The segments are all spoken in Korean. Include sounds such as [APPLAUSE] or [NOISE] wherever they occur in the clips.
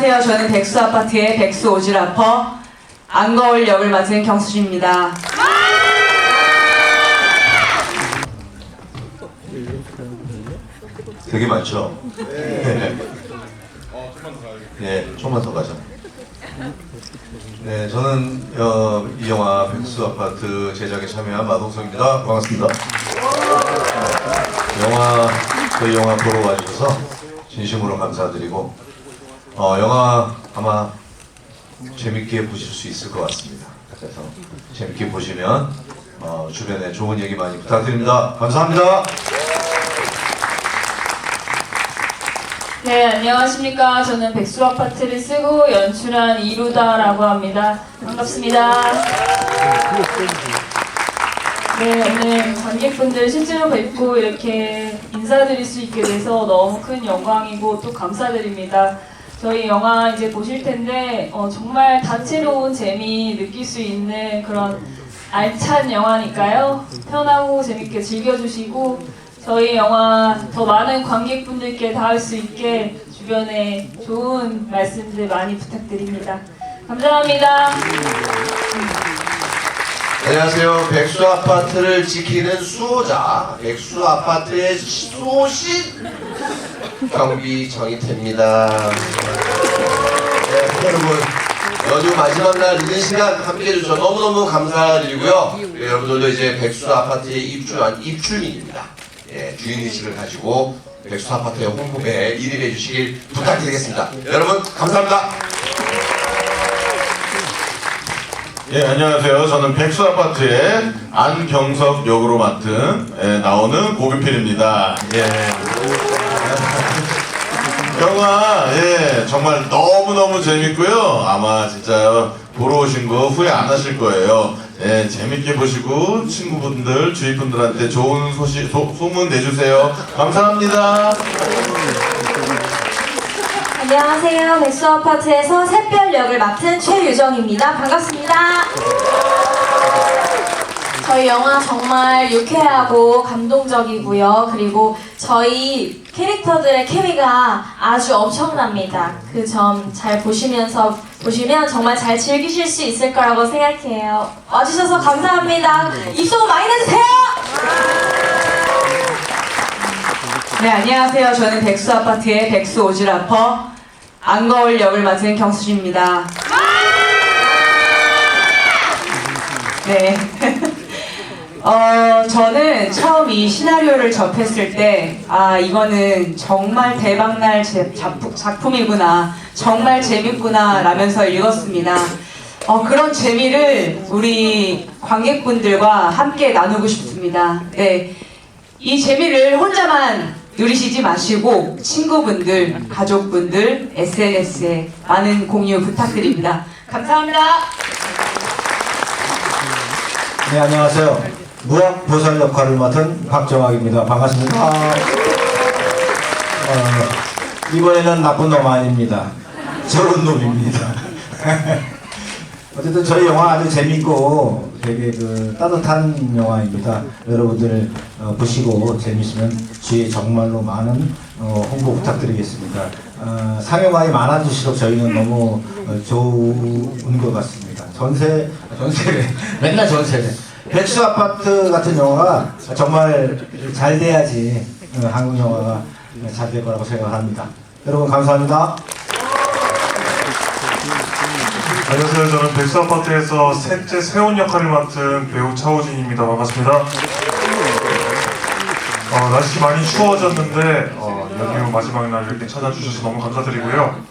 안녕하세요. 저는 백수 아파트의 백수 오지라퍼 안거울 역을 맡은 경수진입니다. 되게 많죠? 네, 조금만 더 가죠. 네, 저는 어, 이 영화 백수 아파트 제작에 참여한 마동석입니다. 반갑습니다. 영화 저희 영화 보러 와주셔서 진심으로 감사드리고 어, 영화 아마 재밌게 보실 수 있을 것 같습니다. 그래서 재밌게 보시면 어, 주변에 좋은 얘기 많이 부탁드립니다. 감사합니다. 네, 안녕하십니까. 저는 백수 아파트를 쓰고 연출한 이루다라고 합니다. 반갑습니다. 네, 오늘 관객분들 실제로 뵙고 이렇게 인사드릴 수 있게 돼서 너무 큰 영광이고 또 감사드립니다. 저희 영화 이제 보실 텐데 어, 정말 다채로운 재미 느낄 수 있는 그런 알찬 영화니까요. 편하고 재밌게 즐겨주시고 저희 영화 더 많은 관객분들께 닿을 수 있게 주변에 좋은 말씀들 많이 부탁드립니다. 감사합니다. 안녕하세요. 백수 아파트를 지키는 수호자, 백수 아파트의 수호신 경비 정희태입니다. 네, 여러분 연휴 마지막 날 늦은 시간 함께 해 주셔서 너무너무 감사드리고요. 네, 여러분들도 이제 백수 아파트에 입주한 입주민입니다. 예, 주인의식을 가지고 백수 아파트의 홍보에 일일해 주시길 부탁드리겠습니다. 여러분 감사합니다. 예, 안녕하세요. 저는 백수 아파트의 안경석 역으로 맡은 예, 나오는 고규필입니다. 예. 영화 예 정말 너무 너무 재밌고요. 아마 진짜 보러 오신 거 후회 안 하실 거예요. 예 재밌게 보시고 친구분들 주위 분들한테 좋은 소식 소, 소문 내주세요. 감사합니다. 안녕하세요. 백수 아파트에서 샛별 역을 맡은 최유정입니다. 반갑습니다. 저희 영화 정말 유쾌하고 감동적이고요. 그리고 저희 캐릭터들의 케미가 아주 엄청납니다. 그 점 잘 보시면서 보시면 정말 잘 즐기실 수 있을 거라고 생각해요. 와주셔서 감사합니다. 입소문 많이 내주세요. 네, 안녕하세요. 저는 백수 아파트의 백수 오지라퍼 안거울 역을 맡은 경수진입니다. 네. [LAUGHS] 어, 저는 처음 이 시나리오를 접했을 때, 아, 이거는 정말 대박날 제- 작품, 작품이구나. 정말 재밌구나. 라면서 읽었습니다. 어, 그런 재미를 우리 관객분들과 함께 나누고 싶습니다. 네. 이 재미를 혼자만 누리시지 마시고 친구분들, 가족분들, SNS에 많은 공유 부탁드립니다. 감사합니다. 네, 안녕하세요. 무학 보살 역할을 맡은 박정학입니다. 반갑습니다. 어, 이번에는 나쁜 놈 아닙니다. 좋은 놈입니다. [LAUGHS] 어쨌든 저희 영화 아주 재밌고 되게 그 따뜻한 영화입니다. 여러분들 어, 보시고 재밌으면 주위에 정말로 많은 어, 홍보 부탁드리겠습니다. 어, 상영관이 많아질수록 저희는 너무 어, 좋은 것 같습니다. 전세, 전세, [LAUGHS] 맨날 전세. 백수 아파트 같은 영화가 정말 잘 돼야지 어, 한국 영화가 잘 될 거라고 생각합니다. 여러분 감사합니다. 안녕하세요. 저는 백수 아파트에서 셋째 세훈 역할을 맡은 배우 차우진입니다. 반갑습니다. 어, 날씨 많이 추워졌는데 어, 연휴 마지막 날 이렇게 찾아주셔서 너무 감사드리고요.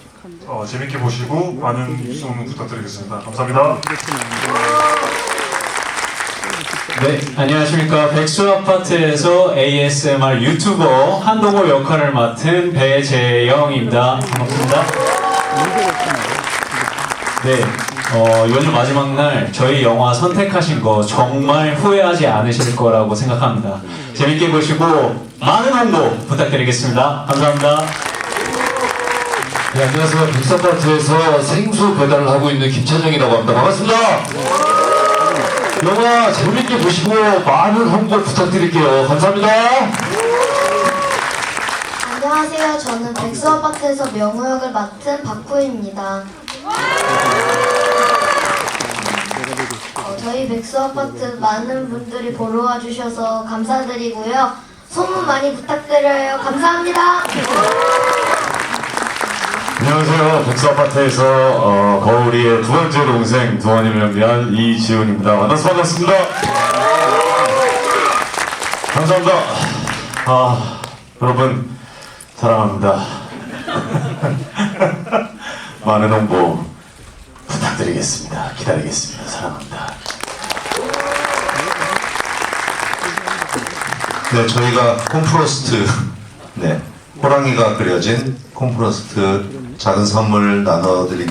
어, 재밌게 보시고 많은 입소문 부탁드리겠습니다. 감사합니다. 네, 안녕하십니까. 백수 아파트에서 ASMR 유튜버 한동호 역할을 맡은 배재영입니다. 반갑습니다. 네, 어, 연휴 마지막 날 저희 영화 선택하신 거 정말 후회하지 않으실 거라고 생각합니다. 재밌게 보시고 많은 홍보 부탁드리겠습니다. 감사합니다. 네, 안녕하세요. 백사파트에서 생수 배달을 하고 있는 김찬영이라고 합니다. 반갑습니다. 영화 재밌게 보시고 많은 홍보 부탁드릴게요. 감사합니다. 안녕하세요. 저는 백수 아파트에서 명호 역을 맡은 박구입니다. 어, 저희 백수 아파트 많은 분들이 보러 와주셔서 감사드리고요. 소문 많이 부탁드려요. 감사합니다. 안녕하세요. 백수 아파트에서 어, 거울이의 두 번째 동생 두원임을 위한 이지훈입니다. 만나서 반갑습니다. 감사합니다. 아, 여러분 사랑합니다. [LAUGHS] 많은 홍보 부탁드리겠습니다. 기다리겠습니다. 사랑합니다. 네, 저희가 콤프로스트, 네, 호랑이가 그려진 콤프로스트 작은 선물 나눠드리,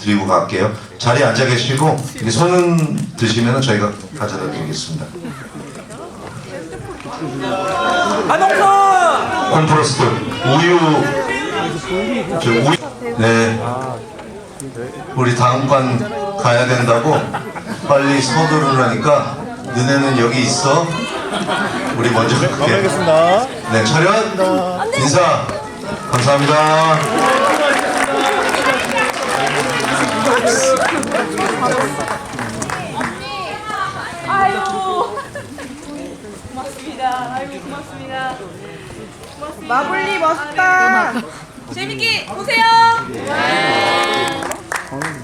드리고 갈게요. 자리에 앉아 계시고, 손은 드시면 저희가 가져다 드리겠습니다. 콤프로스트, 우유, 저 우유, 네. 우리 다음 관 가야 된다고 빨리 서두르라니까 너네는 여기 있어. 우리 먼저 갈게. 네, 차렷 인사 감사합니다. 아유 고맙습니다. 아이고 고맙습니다. 마블리 멋있다. 재밌게 보세요. phone